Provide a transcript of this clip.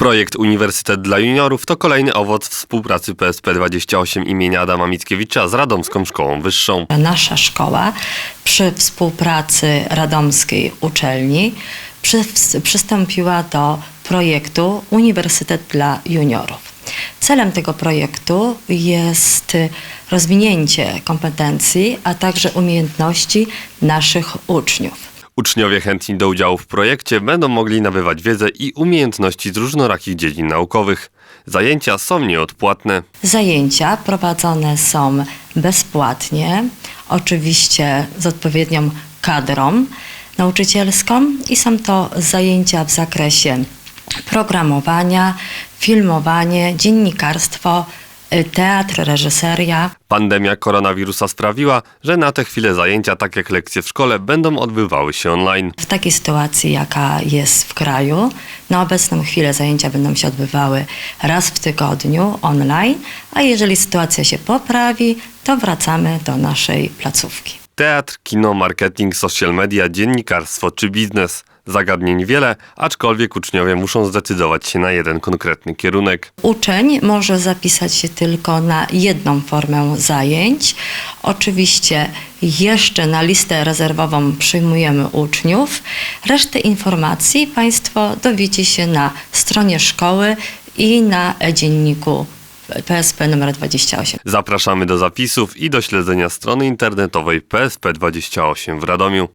Projekt Uniwersytet dla Juniorów to kolejny owoc współpracy PSP28 imienia Adama Mickiewicza z Radomską Szkołą Wyższą. Nasza szkoła przy współpracy radomskiej uczelni przy, przystąpiła do projektu Uniwersytet dla Juniorów. Celem tego projektu jest rozwinięcie kompetencji, a także umiejętności naszych uczniów. Uczniowie chętni do udziału w projekcie będą mogli nabywać wiedzę i umiejętności z różnorakich dziedzin naukowych. Zajęcia są nieodpłatne. Zajęcia prowadzone są bezpłatnie, oczywiście z odpowiednią kadrą nauczycielską i są to zajęcia w zakresie programowania, filmowanie, dziennikarstwo, teatr, reżyseria. Pandemia koronawirusa sprawiła, że na tę chwilę zajęcia, tak jak lekcje w szkole, będą odbywały się online. W takiej sytuacji, jaka jest w kraju, na obecną chwilę zajęcia będą się odbywały raz w tygodniu online, a jeżeli sytuacja się poprawi, to wracamy do naszej placówki. Teatr, kino, marketing, social media, dziennikarstwo czy biznes. Zagadnień wiele, aczkolwiek uczniowie muszą zdecydować się na jeden konkretny kierunek. Uczeń może zapisać się tylko na jedną formę zajęć. Oczywiście jeszcze na listę rezerwową przyjmujemy uczniów. Resztę informacji Państwo dowiecie się na stronie szkoły i na dzienniku PSP numer 28. Zapraszamy do zapisów i do śledzenia strony internetowej PSP28 w Radomiu.